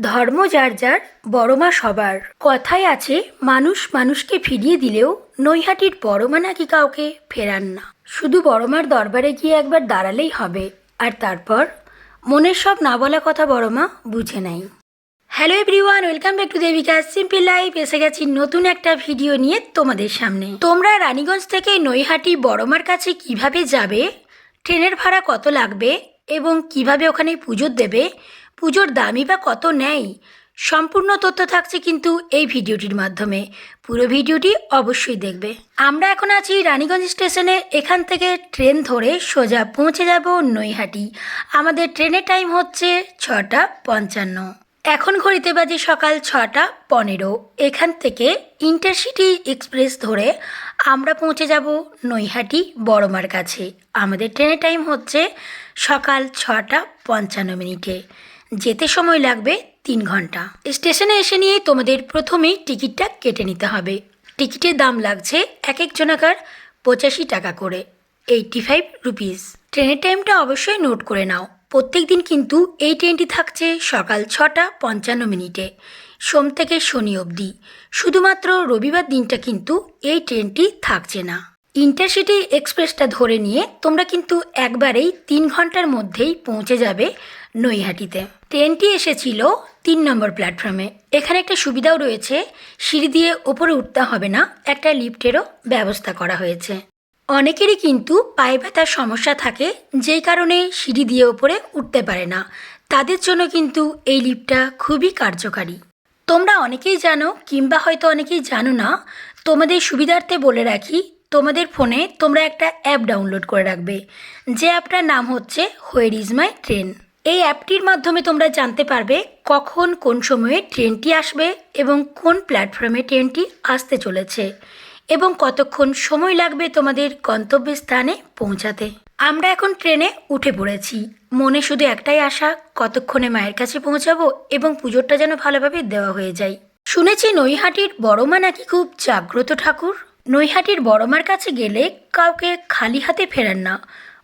ধর্ম যার যার, বড়মা সবার। কথায় আছে, মানুষ মানুষকে ফিরিয়ে দিলেও নৈহাটির বড়মা নাকি কাউকে ফেরান না। শুধু বড়মার দরবারে গিয়ে একবার দাঁড়ালেই হবে। আর তারপর? মনের সব না বলা কথা বড়মা বুঝে নেয় hello everyone, welcome back to Debika. Simple life, এসে গেছি নতুন একটা ভিডিও নিয়ে তোমাদের সামনে। তোমরা রানীগঞ্জ থেকে নৈহাটি বড়মার কাছে কীভাবে যাবে, ট্রেনের ভাড়া কত লাগবে, এবং কীভাবে ওখানে পুজো দেবে পুজোর দামই বা কত নেয়? সম্পূর্ণ তথ্য থাকছে কিন্তু এই ভিডিওটির মাধ্যমে। পুরো ভিডিওটি অবশ্যই দেখবে। আমরা এখন আছি রানীগঞ্জ স্টেশনে। এখান থেকে ট্রেন ধরে সোজা পৌঁছে যাব নৈহাটি। আমাদের ট্রেনের টাইম হচ্ছে ছটা পঞ্চান্ন। এখন ঘড়িতে বাজে সকাল ছটা পনেরো। এখান থেকে ইন্টারসিটি এক্সপ্রেস ধরে আমরা পৌঁছে যাব নৈহাটি বড়মার কাছে। আমাদের ট্রেনের টাইম হচ্ছে সকাল ছটা পঞ্চান্ন মিনিটে। যেতে সময় লাগবে তিন ঘণ্টা। স্টেশনে এসে নিয়ে তোমাদের প্রথমেই টিকিটটা কেটে নিতে হবে। টিকিটের দাম লাগছে এক এক জনাকার পঁচাশি টাকা করে, এইটটি ফাইভ রুপিস। ট্রেনের টাইমটা অবশ্যই নোট করে নাও। প্রত্যেক দিন কিন্তু এই ট্রেনটি থাকছে সকাল ছটা পঞ্চান্ন মিনিটে, সোম থেকে শনি অবধি। শুধুমাত্র রবিবার দিনটা কিন্তু এই ট্রেনটি থাকছে না। ইন্টারসিটি এক্সপ্রেসটা ধরে নিয়ে তোমরা কিন্তু একবারেই তিন ঘণ্টার মধ্যেই পৌঁছে যাবে নৈহাটিতে। ট্রেনটি এসেছিল তিন নম্বর প্ল্যাটফর্মে। এখানে একটা সুবিধাও রয়েছে, সিঁড়ি দিয়ে ওপরে উঠতে হবে না, একটা লিফটেরও ব্যবস্থা করা হয়েছে। অনেকেরই কিন্তু পায়ে ব্যথার সমস্যা থাকে, যেই কারণে সিঁড়ি দিয়ে ওপরে উঠতে পারে না। তাদের জন্য কিন্তু এই লিফটটা খুবই কার্যকারী। তোমরা অনেকেই জানো, কিংবা হয়তো অনেকেই জানো না, তোমাদের সুবিধার্থে বলে রাখি, তোমাদের ফোনে তোমরা একটা অ্যাপ ডাউনলোড করে রাখবে। যে অ্যাপটার নাম হচ্ছে হোয়ার ইজ মাই ট্রেন। এই অ্যাপটির মাধ্যমে তোমরা জানতে পারবে কখন কোন সময়ে ট্রেনটি আসবে এবং কোন প্ল্যাটফর্মে ট্রেনটি আসতে চলেছে এবং কতক্ষণ সময় লাগবে তোমাদের গন্তব্যস্থানে পৌঁছাতে। আমরা এখন ট্রেনে উঠে পড়েছি। মনে শুধু একটাই আশা, কতক্ষণে মায়ের কাছে পৌঁছাবো এবং পুজোরটা যেন ভালোভাবে দেওয়া হয়ে যায়। শুনেছি নৈহাটির বড়মা নাকি খুব জাগ্রত ঠাকুর। নৈহাটির বড়মার কাছে গেলে কাউকে খালি হাতে ফেরান না।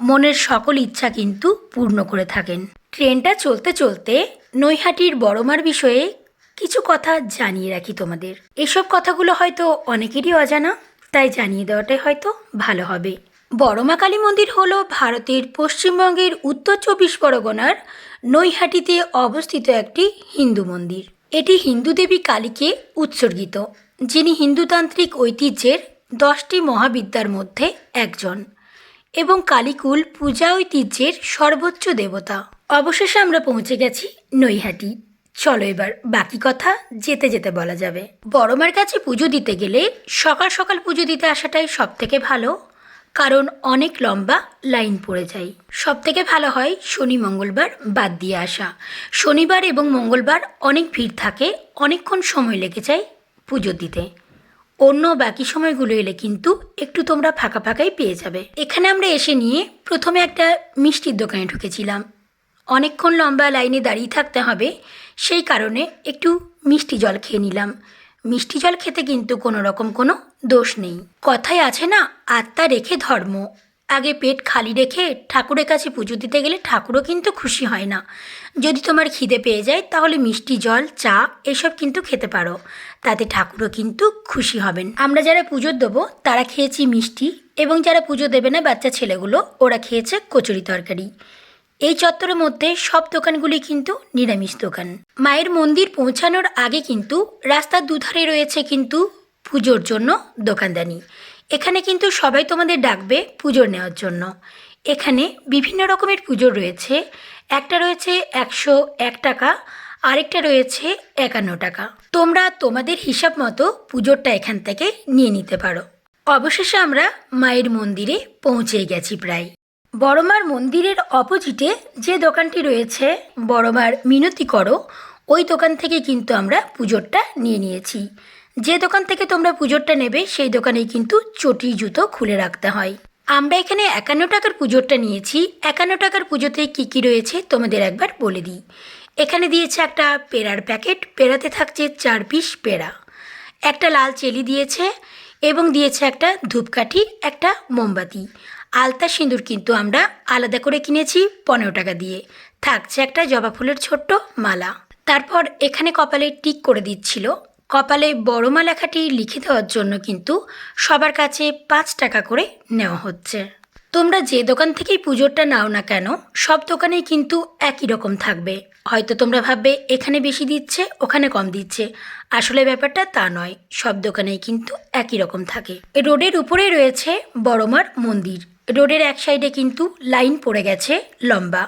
মনের সকল ইচ্ছা কিন্তু পূর্ণ করে থাকেন। ট্রেনটা চলতে চলতে নৈহাটির বড়মার বিষয়ে কিছু কথা জানিয়ে রাখি তোমাদের। এসব কথাগুলো হয়তো অনেকেরই অজানা, তাই জানিয়ে দেওয়াটাই হয়তো ভালো হবে। বড়মা কালী মন্দির হল ভারতের পশ্চিমবঙ্গের উত্তর চব্বিশ পরগনার নৈহাটিতে অবস্থিত একটি হিন্দু মন্দির। এটি হিন্দু দেবী কালীকে উৎসর্গিত, যিনি হিন্দুতান্ত্রিক ঐতিহ্যের দশটি মহাবিদ্যার মধ্যে একজন এবং কালীকুল পূজা ঐতিহ্যের সর্বোচ্চ দেবতা। অবশেষে আমরা পৌঁছে গেছি নৈহাটি। চলো এবার বাকি কথা যেতে যেতে বলা যাবে। বড়মার কাছে পুজো দিতে গেলে সকাল সকাল পুজো দিতে আসাটাই সব থেকে ভালো, কারণ অনেক লম্বা লাইন পড়ে যায়। সব থেকে ভালো হয় শনি মঙ্গলবার বাদ দিয়ে আসা। শনিবার এবং মঙ্গলবার অনেক ভিড় থাকে, অনেকক্ষণ সময় লেগে যায় পুজো দিতে। অন্য বাকি সময়গুলো এলে কিন্তু একটু তোমরা ফাঁকা ফাঁকাই পেয়ে যাবে। এখানে আমরা এসে নিয়ে প্রথমে একটা মিষ্টির দোকানে ঢুকেছিলাম। অনেকক্ষণ লম্বা লাইনে দাঁড়িয়ে থাকতে হবে, সেই কারণে একটু মিষ্টি জল খেয়ে নিলাম। মিষ্টি জল খেতে কিন্তু কোনো রকম কোনো দোষ নেই। কথায় আছে না, আত্মা রেখে ধর্ম। আগে পেট খালি রেখে ঠাকুরের কাছে পুজো দিতে গেলে ঠাকুরও কিন্তু খুশি হয় না। যদি তোমার খিদে পেয়ে যায়, তাহলে মিষ্টি জল, চা, এসব কিন্তু খেতে পারো। তাতে ঠাকুরও কিন্তু খুশি হবেন। আমরা যারা পুজো দেবো, তারা খেয়েছি মিষ্টি, এবং যারা পুজো দেবে না বাচ্চা ছেলেগুলো, ওরা খেয়েছে কচুরি তরকারি। এই চত্বরের মধ্যে সব দোকানগুলি কিন্তু নিরামিষ দোকান। মায়ের মন্দির পৌঁছানোর আগে কিন্তু রাস্তার দুধারে রয়েছে কিন্তু পুজোর জন্য দোকানদানি। এখানে কিন্তু সবাই তোমাদের ডাকবে পুজো নেওয়ার জন্য। এখানে বিভিন্ন রকমের পুজো রয়েছে। একটা রয়েছে একশো এক টাকা, আরেকটা রয়েছে একান্ন টাকা। তোমরা তোমাদের হিসাব মতো পুজোরটা এখান থেকে নিয়ে নিতে পারো। অবশেষে আমরা মায়ের মন্দিরে পৌঁছে গেছি প্রায়। বড়মার মন্দিরের অপোজিটে যে দোকানটি রয়েছে, বড়মার মিনতি করো, ওই দোকান থেকে কিন্তু আমরা পুজোরটা নিয়ে নিয়েছি। যে দোকান থেকে তোমরা পুজোরটা নেবে, সেই দোকানেই কিন্তু চটি, জুতো খুলে রাখতে হয়। আমরা এখানে একান্ন টাকার পুজোরটা নিয়েছি। একান্ন টাকার পুজোতে কী কী রয়েছে, তোমাদের একবার বলে দিই। এখানে দিয়েছে একটা পেড়ার প্যাকেট পেড়াতে থাকছে চার পিস পেড়া একটা লাল চেলি দিয়েছে, এবং দিয়েছে একটা ধূপকাঠি, একটা মোমবাতি। আলতা সিঁদুর কিন্তু আমরা আলাদা করে কিনেছি পনেরো টাকা দিয়ে। থাকছে একটা জবা ফুলের ছোট্ট মালা। তারপর এখানে কপালে টিক করে দিচ্ছিল। কপালে বড়মা লেখাটি লিখে দেওয়ার জন্য কিন্তু সবার কাছে পাঁচ টাকা করে নেওয়া হচ্ছে। তোমরা যে দোকান থেকেই পুজোরটা নাও না কেন, সব দোকানেই কিন্তু একই রকম থাকবে। হয়তো তোমরা ভাববে, এখানে বেশি দিচ্ছে, ওখানে কম দিচ্ছে। আসলে ব্যাপারটা তা নয়, সব দোকানেই কিন্তু একই রকম থাকে। রোডের উপরেই রয়েছে বড়মার মন্দির। রোডের এক সাইডে কিন্তু লাইন পড়ে গেছে লম্বা।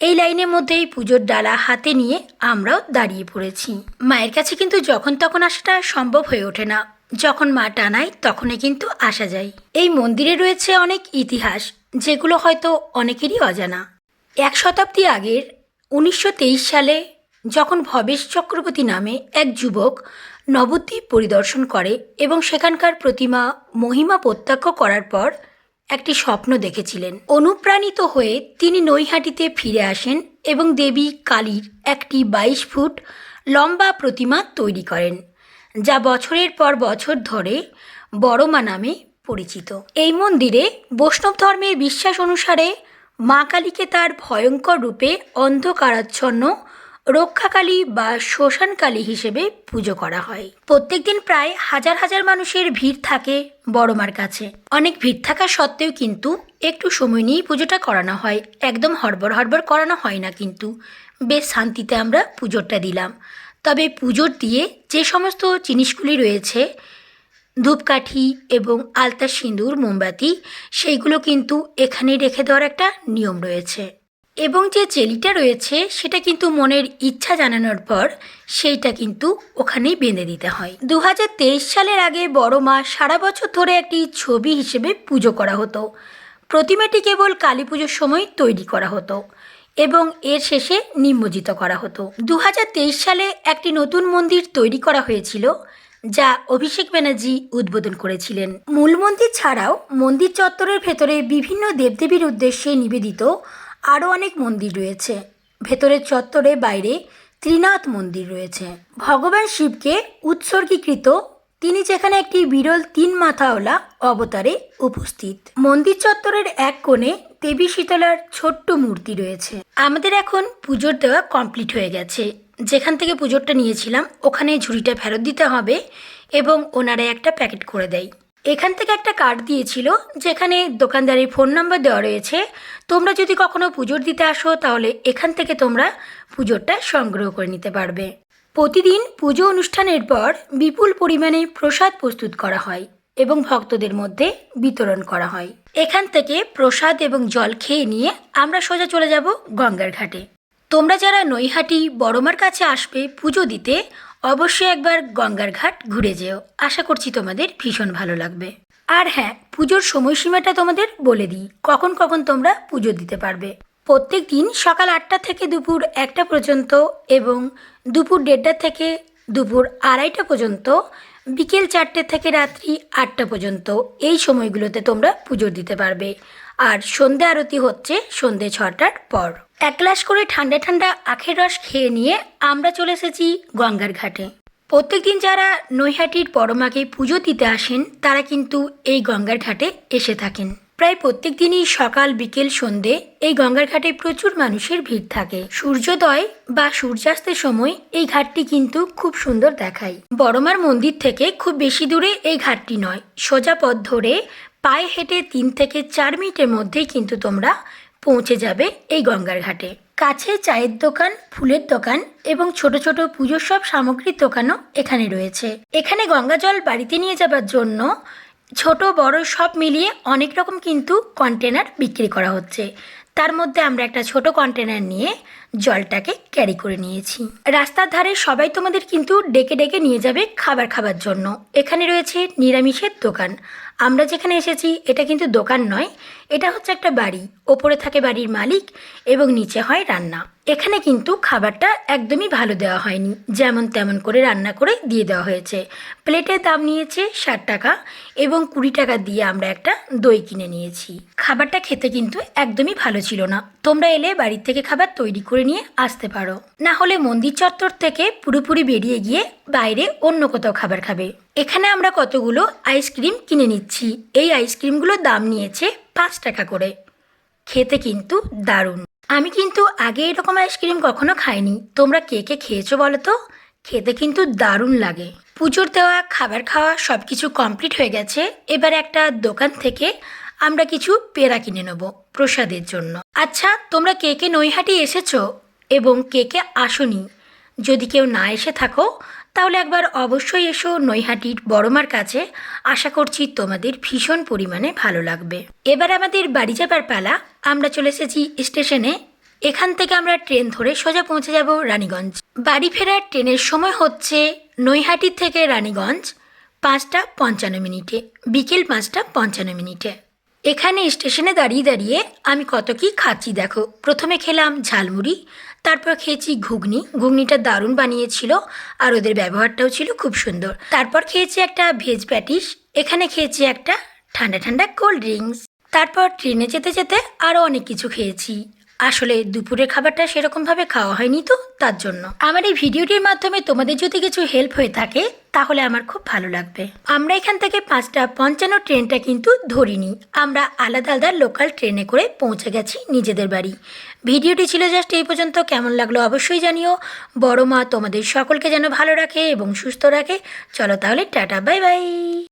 এই লাইনের মধ্যেই পুজোর ডালা হাতে নিয়ে আমরাও দাঁড়িয়ে পড়েছি। মায়ের কাছে কিন্তু যখন তখন আসাটা সম্ভব হয়ে ওঠে না। যখন মা টানায়, তখনই কিন্তু আসা যায়। এই মন্দিরে রয়েছে অনেক ইতিহাস, যেগুলো হয়তো অনেকেরই অজানা। এক শতাব্দী আগের উনিশশো তেইশ সালে যখন ভবেশ চক্রবর্তী নামে এক যুবক নবদ্বীপ পরিদর্শন করে এবং সেখানকার প্রতিমা মহিমা প্রত্যক্ষ করার পর একটি স্বপ্ন দেখেছিলেন। অনুপ্রাণিত হয়ে তিনি নৈহাটিতে ফিরে আসেন এবং দেবী কালীর একটি বাইশ ফুট লম্বা প্রতিমা তৈরি করেন, যা বছরের পর বছর ধরে বড়মা নামে পরিচিত। এই মন্দিরে বৈষ্ণব ধর্মের বিশ্বাস অনুসারে মা কালীকে তার ভয়ঙ্কর রূপে অন্ধকারাচ্ছন্ন রক্ষাকালী বা শ্মশানকালী হিসেবে পুজো করা হয়। প্রত্যেক দিন প্রায় হাজার হাজার মানুষের ভিড় থাকে বড়মার কাছে। অনেক ভিড় থাকা সত্ত্বেও কিন্তু একটু সময় নিয়েই পুজোটা করানো হয়। একদম হড়বড় হড়বড় করানো হয় না কিন্তু। বেশ শান্তিতে আমরা পুজোরটা দিলাম। তবে পুজোর দিয়ে যে সমস্ত জিনিসগুলি রয়েছে, ধূপকাঠি এবং আলতা সিঁদুর, মোমবাতি, সেইগুলো কিন্তু এখানে রেখে দেওয়ার একটা নিয়ম রয়েছে। এবং যে চেলিটা রয়েছে, সেটা কিন্তু মনের ইচ্ছা জানানোর পর, সেইটা কিন্তু ওখানেই বেঁধে দিতে হয়। দু হাজার তেইশ সালের আগে বড় মা সারা বছর ধরে একটি ছবি হিসেবে পুজো করা হতো। প্রতিমাটি কেবল কালী পুজোর সময় তৈরি করা হতো এবং এর শেষে নিমজ্জিত করা হতো। দু হাজার তেইশ সালে একটি নতুন মন্দির তৈরি করা হয়েছিল, যা অভিষেক ব্যানার্জি উদ্বোধন করেছিলেন। মূল মন্দির ছাড়াও মন্দির চত্বরের ভেতরে বিভিন্ন দেবদেবীর উদ্দেশ্যে নিবেদিত আরও অনেক মন্দির রয়েছে। ভেতরের চত্বরে বাইরে ত্রিনাথ মন্দির রয়েছে। ভগবান শিবকে উৎসর্গীকৃত, তিনি যেখানে একটি বিরল তিন মাথাওয়ালা অবতারে উপস্থিত। মন্দির চত্বরের এক কোণে দেবী শীতলার ছোট্ট মূর্তি রয়েছে। আমাদের এখন পুজোর দেওয়া কমপ্লিট হয়ে গেছে। যেখান থেকে পুজোরটা নিয়েছিলাম, ওখানে ঝুড়িটা ফেরত দিতে হবে এবং ওনারা একটা প্যাকেট করে দেয়। এখান থেকে একটা কার্ড দিয়েছিল, যেখানে দোকানদারের ফোন নাম্বার দেওয়া রয়েছে। তোমরা যদি কখনো পুজোর দিতে আসো, তাহলে এখান থেকে তোমরা পুজোরটা সংগ্রহ করে নিতে পারবে। প্রতিদিন পুজো অনুষ্ঠানের পর বিপুল পরিমাণে প্রসাদ প্রস্তুত করা হয় এবং ভক্তদের মধ্যে বিতরণ করা হয়। এখান থেকে প্রসাদ এবং জল খেয়ে নিয়ে আমরা সোজা চলে যাব গঙ্গার ঘাটে। তোমরা যারা নৈহাটি, বড়মার কাছে আসবে পুজো দিতে অবশ্যই একবার গঙ্গার ঘাট ঘুরে যেও। আশা করছি তোমাদের ভীষণ ভালো লাগবে। আর হ্যাঁ পুজোর সময়সীমাটা তোমাদের বলে দিই। কখন কখন তোমরা পুজো দিতে পারবে। প্রত্যেক দিন সকাল আটটা থেকে দুপুর একটা পর্যন্ত এবং দুপুর দেড়টা থেকে দুপুর আড়াইটা পর্যন্ত, বিকেল চারটে থেকে রাত্রি আটটা পর্যন্ত এই সময়গুলোতে তোমরা পুজো দিতে পারবে। আর সন্ধে আরতি হচ্ছে সন্ধে ছটার পর। এক গ্লাস করে ঠান্ডা ঠান্ডা আখের রস খেয়ে নিয়ে আমরা চলে এসেছি গঙ্গার ঘাটে। প্রত্যেকদিন যারা নৈহাটির পরমাকে পুজো দিতে আসেন, তারা কিন্তু এই গঙ্গার ঘাটে এসে থাকেন। প্রায় প্রত্যেক দিনই সকাল, বিকেল, সন্ধে এই গঙ্গার ঘাটে প্রচুর মানুষের ভিড় থাকে। সূর্যোদয় বা সূর্যাস্তের সময় এই ঘাটটি কিন্তু খুব সুন্দর দেখায়। বড়মার মন্দির থেকে খুব বেশি দূরে এই ঘাটটি নয়। সোজা পথ ধরে পায়ে হেঁটে তিন থেকে চার মিনিটের মধ্যেই কিন্তু তোমরা পৌঁছে যাবে এই গঙ্গার ঘাটে। কাছে চায়ের দোকান, ফুলের দোকান এবং ছোট ছোট পুজোর সব সামগ্রীর দোকানও এখানে রয়েছে। এখানে গঙ্গা জল বাড়িতে নিয়ে যাবার জন্য ছোট, বড় সব মিলিয়ে অনেক রকম কিন্তু কন্টেনার বিক্রি করা হচ্ছে। তার মধ্যে আমরা একটা ছোট কন্টেনার নিয়ে জলটাকে ক্যারি করে নিয়েছি। রাস্তার ধারে সবাই তোমাদের কিন্তু ডেকে ডেকে নিয়ে যাবে খাবার খাবার জন্য। এখানে রয়েছে নিরামিষের দোকান। আমরা যেখানে এসেছি, এটা কিন্তু দোকান নয়। এটা হচ্ছে একটা বাড়ি। ওপরে থাকে বাড়ির মালিক এবং নিচে হয় রান্না। এখানে কিন্তু খাবারটা একদমই ভালো দেওয়া হয়নি। যেমন তেমন করে রান্না করে দিয়ে দেওয়া হয়েছে। প্লেটের দাম নিয়েছে ষাট টাকা এবং কুড়ি টাকা দিয়ে আমরা একটা দই কিনে নিয়েছি। খাবারটা খেতে কিন্তু একদমই ভালো ছিল না। তোমরা এলে বাড়ির থেকে খাবার তৈরি করে নিয়ে আসতে পারো। না হলে মন্দির চত্বর থেকে পুরোপুরি বেরিয়ে গিয়ে বাইরে অন্য কোথাও খাবার খাবে। এখানে আমরা কতগুলো আইসক্রিম কিনে নিচ্ছি। এই আইসক্রিমগুলোর দাম নিয়েছে পাঁচ টাকা করে। খেতে কিন্তু দারুণ। আমি কিন্তু আগে এরকম আইসক্রিম কখনো খাইনি। তোমরা কে কে খেয়েছো বলো তো? খেতে কিন্তু দারুণ লাগে। পুজোর দেওয়া, খাবার খাওয়া সব কিছু কমপ্লিট হয়ে গেছে। এবার একটা দোকান থেকে আমরা কিছু পেড়া কিনে নেব প্রসাদের জন্য। আচ্ছা তোমরা কে কে নৈহাটি এসেছ এবং কে কে আসনি? যদি কেউ না এসে থাকো তাহলে একবার অবশ্যই এসো নৈহাটির বড়মার কাছে। আশা করছি তোমাদের ভীষণ পরিমাণে ভালো লাগবে। এবার আমাদের বাড়ি যাবার পালা। আমরা চলে এসেছি স্টেশনে। এখান থেকে আমরা ট্রেন ধরে সোজা পৌঁছে যাব রানীগঞ্জ। বাড়ি ফেরার ট্রেনের সময় হচ্ছে নৈহাটি থেকে রানীগঞ্জ পাঁচটা পঞ্চান্ন মিনিটে, বিকেল পাঁচটা পঞ্চান্ন মিনিটে। এখানে স্টেশনে দাঁড়িয়ে দাঁড়িয়ে আমি কত কি খাচ্ছি দেখো। প্রথমে খেলাম ঝালমুড়ি, তারপর খেয়েছি ঘুগনি। ঘুগনিটা দারুণ বানিয়েছিল আর ওদের ব্যবহারটাও ছিল খুব সুন্দর। তারপর খেয়েছি একটা ভেজ প্যাটিস, এখানে খেয়েছি একটা ঠান্ডা ঠান্ডা কোল্ড ড্রিঙ্কস। তারপর ট্রেনে যেতে যেতে আরও অনেক কিছু খেয়েছি। আসলে দুপুরের খাবারটা সেরকমভাবে খাওয়া হয়নি তো, তার জন্য। আমার এই ভিডিওটির মাধ্যমে তোমাদের যদি কিছু হেল্প হয়ে থাকে, তাহলে আমার খুব ভালো লাগবে। আমরা এখান থেকে পাঁচটা পঞ্চান্ন ট্রেনটা কিন্তু ধরিনি। আমরা আলাদা আলাদা লোকাল ট্রেনে করে পৌঁছে গেছি নিজেদের বাড়ি। ভিডিওটি ছিল জাস্ট এই পর্যন্ত। কেমন লাগল অবশ্যই জানিও। বড় মা তোমাদের সকলকে যেন ভালো রাখে এবং সুস্থ রাখে। চলো তাহলে টাটা বাই বাই